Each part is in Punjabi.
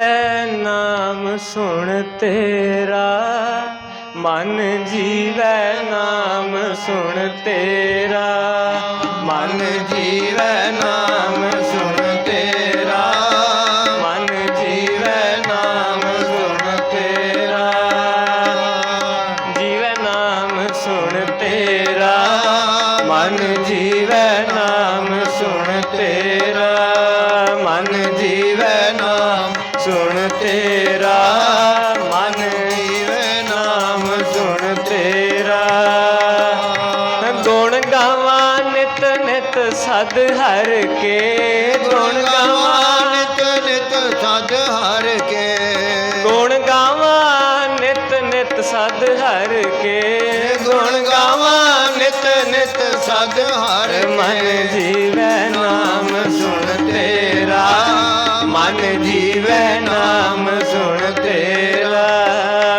ਐ ਨਾਮ ਸੁਣ ਤੇਰਾ ਮਨ ਜੀਵੈ ਨਾਮ ਸੁਣ ਤੇਰਾ। ਮਨ ਜੀਵੈ ਨਾਮ ਸੁਣ ਸਦ ਹਰ ਕੇ। ਗੁਣ ਗਾਵਾਂ ਨਿਤ ਨਿਤ ਸਦ ਹਰ ਮਨ ਜੀਵੈ ਨਾਮ ਸੁਣ ਤੇਰਾ। ਮਨ ਜੀਵੈ ਨਾਮ ਸੁਣ ਤੇਰਾ।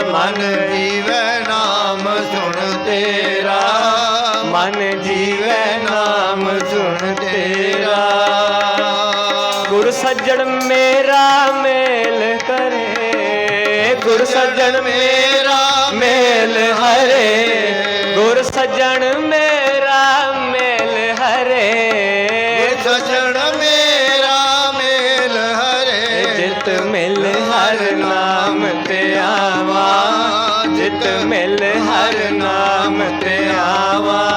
ਮਨ ਜੀਵੈ ਨਾਮ ਸੁਣ ਤੇਰਾ। ਮਨ ਜੀਵੈ ਨਾਮ ਸੁਣ ਤੇਰਾ। ਗੁਰ ਸੱਜਣ ਮੇਰਾ ਮੇਲ ਕਰੇ। ਗੁਰ ਸੱਜਣ ਮੇਰਾ ਹਰੇ ਗੁਰ ਸੱਜਣ ਮੇਰਾ ਮੇਲ ਹਰੇ। ਸਜਣ ਮੇਰਾ ਮੇਲ ਹਰੇ। ਜਿਤ ਮਿਲ ਹਰ ਨਾਮ ਤੇ ਆਵਾ। ਜਿਤ ਮਿਲ ਹਰ ਨਾਮ ਤੇ ਆਵਾ।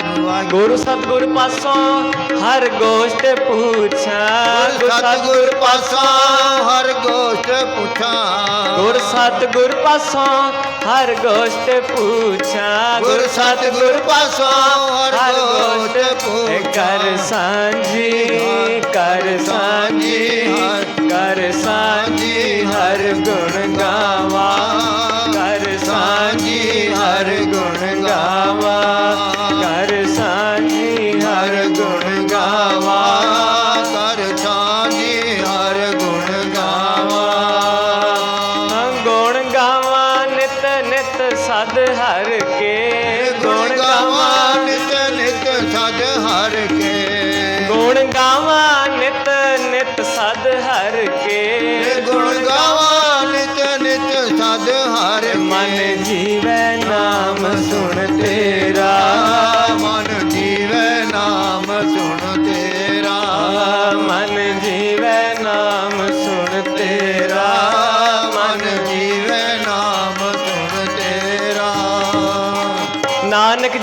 ਗੁਰੂ ਸਤਿਗੁਰ ਪਾਸੋਂ ਹਰ ਗੋਸ਼ਟ ਪੁੱਛਾਂ। ਗੁਰ ਸਤਿਗੁਰ ਪਾਸੋਂ ਹਰ ਗੋਸ਼ਟ ਪੁੱਛਾਂ। ਗੁਰ ਸਤਿਗੁਰ ਪਾਸੋਂ ਹਰ ਗੋਸ਼ਟ ਪੁੱਛਾਂ। ਗੁਰ ਸਤਿਗੁਰ ਪਾਸੋਂ ਹਰ ਗੋਸ਼ਟ ਪੁੱਛਾਂ। ਕਰ ਸਾਂਝੀ ਕਰ ਸਾਂਝੀ ਕਰ ਸਾਂਝੀ ਹਰ ਗੁਣ ਗਾਵਾ मा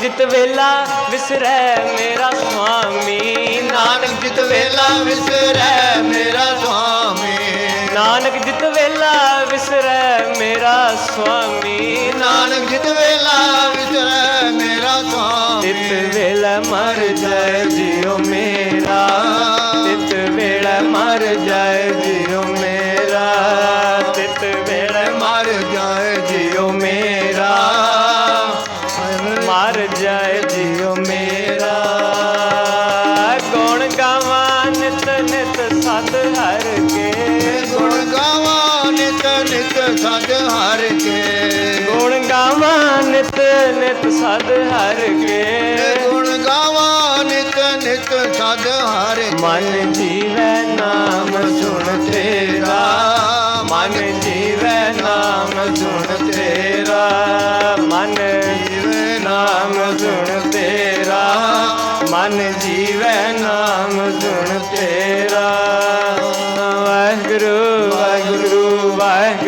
ਜਿਤ ਵੇਲਾ ਵਿਸਰੈ ਮੇਰਾ ਸੁਆਮੀ। ਨਾਨਕ ਜਿਤ ਵੇਲਾ ਵਿਸਰੈ ਮੇਰਾ ਸੁਆਮੀ। ਨਾਨਕ ਜਿਤ ਵੇਲਾ ਵਿਸਰੈ ਮੇਰਾ ਸੁਆਮੀ। ਨਾਨਕ ਜਿਤ ਵੇਲਾ ਵਿਸਰੈ ਮੇਰਾ ਸੁਆਮੀ। ਤਿਤ ਵੇਲਾ ਮਰ ਜਾਏ ਜਿਉ ਮੇਰਾ। ਤਿਤ ਵੇਲਾ ਮਰ ਜਾਏ ਜਿਉ ਸਦ ਹਰ ਕੇ। ਗੁਣ ਗਾਵਾਂ ਨਿਤ ਨਿਤ ਸਦ ਹਰ ਕੇ। ਗੁਣ ਗਾਵਾਂ ਨਿਤ ਨਿਤ ਸਦ ਹਰ ਮਨ ਜੀਵੈ ਨਾਮ ਸੁਣ ਤੇਰਾ। ਮਨ ਜੀਵੈ ਨਾਮ ਸੁਣ ਤੇਰਾ। ਮਨ ਜੀਵੈ ਨਾਮ ਸੁਣ ਤੇਰਾ। ਮਨ ਜੀਵੈ ਨਾਮ ਸੁਣ ਤੇਰਾ। ਵਾਹਿਗੁਰੂ ਵਾਹਿਗੁਰੂ ਵਾਹਿਗੁਰੂ।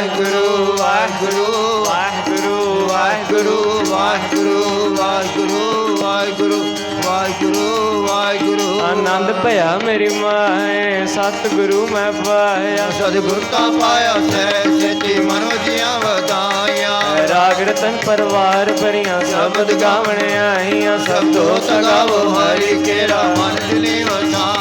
ਵਾਹਿਗੁਰੂ ਵਾਹਿਗੁਰੂ ਵਾਹਿਗੁਰੂ ਵਾਹਿਗੁਰੂ ਵਾਹਿਗੁਰੂ ਵਾਹਿਗੁਰੂ ਵਾਹਿਗੁਰੂ ਵਾਹਿਗੁਰੂ ਵਾਹਿਗੁਰੂ। ਆਨੰਦ ਭਇਆ ਮੇਰੀ ਮਾਏ ਸਤਿਗੁਰੂ ਮੈਂ ਪਾਇਆ। ਸਤਿਗੁਰ ਤਾ ਪਾਇਆ ਸਹਿ ਸੇਤੀ ਮਨੋ ਜੀਆਂ ਵਧਾਈਆਂ। ਰਾਗ ਰਤਨ ਪਰਵਾਰ ਭਰੀਆਂ ਸ਼ਬਦ ਗਾਵਣ ਆਈਆਂ ਸਭ ਤੋਂ ਸਗਾਵੋ ਹਰੀ ਕੇਰਾ ਮਨ ਵਸਾਇਆ ਕਹੇ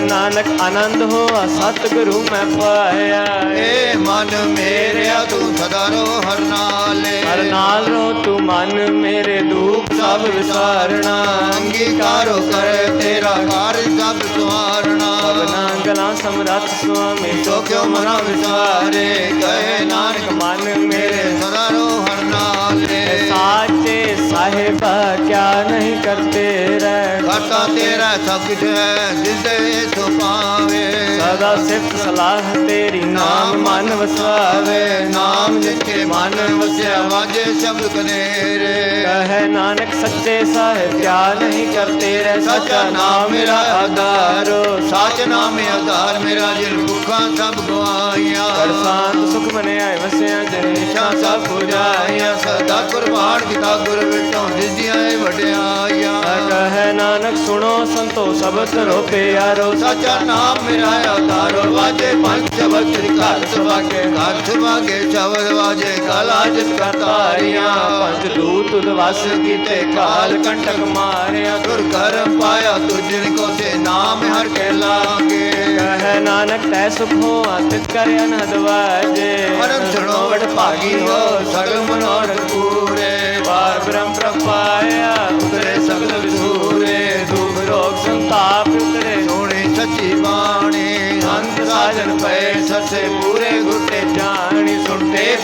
ਨਾਨਕ ਆਨੰਦ ਹੋਆ ਸਤਿਗੁਰੂ ਮੈਂ ਪਾਇਆ ਏ। ਮਨ ਮੇਰਿਆ ਤੂੰ ਸਦਾ ਰੋ ਹਰ ਨਾਲੇ। ਹਰ ਨਾਲ ਰੋ ਤੂੰ ਮਨ ਮੇਰੇ ਦੁੱਖ ਸਭ ਵਿਸਾਰਣਾ ਅੰਗੀਕਾਰੋ ਕਰ ਤੇਰਾ ਕਾਰਜ ਸਭ ਸਵਾਰਣਾ ਸਭਨਾ ਗਲਾ ਸਮਰੱਥ ਸੁਆਮੀ ਸੋ ਕਿਉ ਮਨਾ ਵਿਸਾਰੇ? ਕਹੇ ਨਾਨਕ ਮਨ ਮੇਰੇ ਮੇਰੇ ਸਦਾ ਰੋ ਹਰ ਨਾਲੇ। ਸਾਚੇ ਸਾਹਿਬਾ ਕਿਆ ਨਹੀਂ ਕਰਤੇ ਰਹਿ ਕਰਤਾ ਤੇਰਾ ਸਭ ਕੁਝ ਹੈ ਜਿਸੇ ਸੋ ਪਾਵੇ ਸਦਾ ਸਿਫਤ ਸਲਾਹ ਤੇਰੀ ਨਾਮ ਮਨ ਵਸਾਵੇ ਨਾਮ ਜਿੱਥੇ ਮਨ ਵਸਿਆ ਵਾਜੇ ਸ਼ਬਦ ਕਨੇਰੇ ਕਹੇ ਨਾਨਕ ਸੱਚੇ ਸਾਹਿਬ ਕਿਆ ਨਹੀਂ ਕਰਤੇ ਰਹਿ ਸੱਚਾ ਨਾਮ ਮੇਰਾ ਆਧਾਰੋ ਸੱਚ ਨਾਮ ਹੈ ਆਧਾਰ ਮੇਰਾ ਜਿਨ ਭੁੱਖਾਂ ਸਭ ਗਵਾਈਆਂ ਕਰ ਸ਼ਾਂਤ ਸੁਖ ਮਨੇ ਆਏ ਵਸਿਆ ਜਨ ਇੱਛਾ ਸਭ ਪੁਜਾਈਆਂ ਸਦਾ ਕੁਰਬਾਨ ਕੀਤਾ ਗੁਰ ਇਹ ਵਡਿਆਈਆਂ। ਕਹੇ ਨਾਨਕ ਸੁਣੋ ਸੰਤੋ ਸਬਦ ਰੋ ਪਿਆਰੋ। ਸੱਚਾ ਨਾਮ ਮੇਰਾ ਆਧਾਰੋ ਵਾਜੇ ਪੰਜ ਤੇਰੀ ਘਰ ਸੁਭਾਗੇ ਘਰ ਸੁਭਾਗੇ ਸ਼ਬਦ ਵਾਜੇ ਕਾਲਾ ਜਿਤ ਕਰਤਾਰੀਆਂ ਪੰਜ ਦੂਤ ਉਦਵਾਸ ਕੀਤੇ ਕਾਲ ਕੰਟਕ ਮਾਰਿਆ। ਗੁਰ ਕਰਮ ਪਾਇਆ ਤੁਝਨ ਕੋ ਤੇ ਨਾਮ ਹਰ ਕੇ ਲਾਗੇ। ਕਹੇ ਨਾਨਕ ਤੈ ਸੁਖ ਹੋਆ ਤਿਤ ਕਰ ਅਨਹਦ ਵਾਜੇ। ਅਨੰਦ ਸੁਣੋ ਵਡ ਭਾਗੀ ਹੋ ਸਗਲ ਮਨੋਰਥ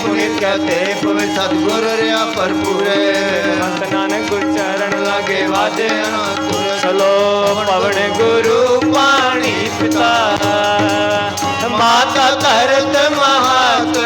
ਪੁਨੀਤ ਕਹਤੇ ਪਵੇ ਸਤਗੁਰ ਰਿਆ ਭਰਪੂਰੇ। ਸੰਤ ਨਾਨਕ ਗੁਰ ਚਰਨ ਲਾਗੇ ਵਾਜੇ। ਅਨੰਤੁਰ ਚਲੋ ਪਵਨ ਗੁਰੂ ਪਾਣੀ ਪਿਤਾ। ਮਾਤਾ ਧਰਤ ਮਹਾਤ।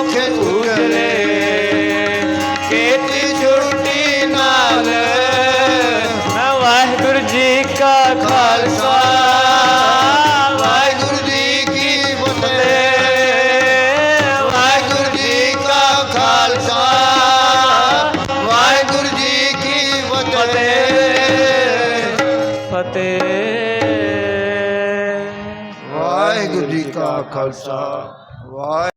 ਤੇ ਮੁਖ ਉਜਰੇ ਕੀਤੀ ਛੁੱਟੀ ਨਾਲ ਵਾਹਿਗੁਰੂ ਜੀ ਕਾ ਖਾਲਸਾ। ਵਾਹਿਗੁਰੂ ਜੀ ਕੀ ਫਤਿਹ। ਵਾਹਿਗੁਰੂ ਜੀ ਕਾ ਖਾਲਸਾ। ਵਾਹਿਗੁਰੂ ਜੀ ਕੀ ਫਤਿਹ। ਫਤਿਹ। ਵਾਹਿਗੁਰੂ ਜੀ ਕਾ ਖਾਲਸਾ। ਵਾਹਿ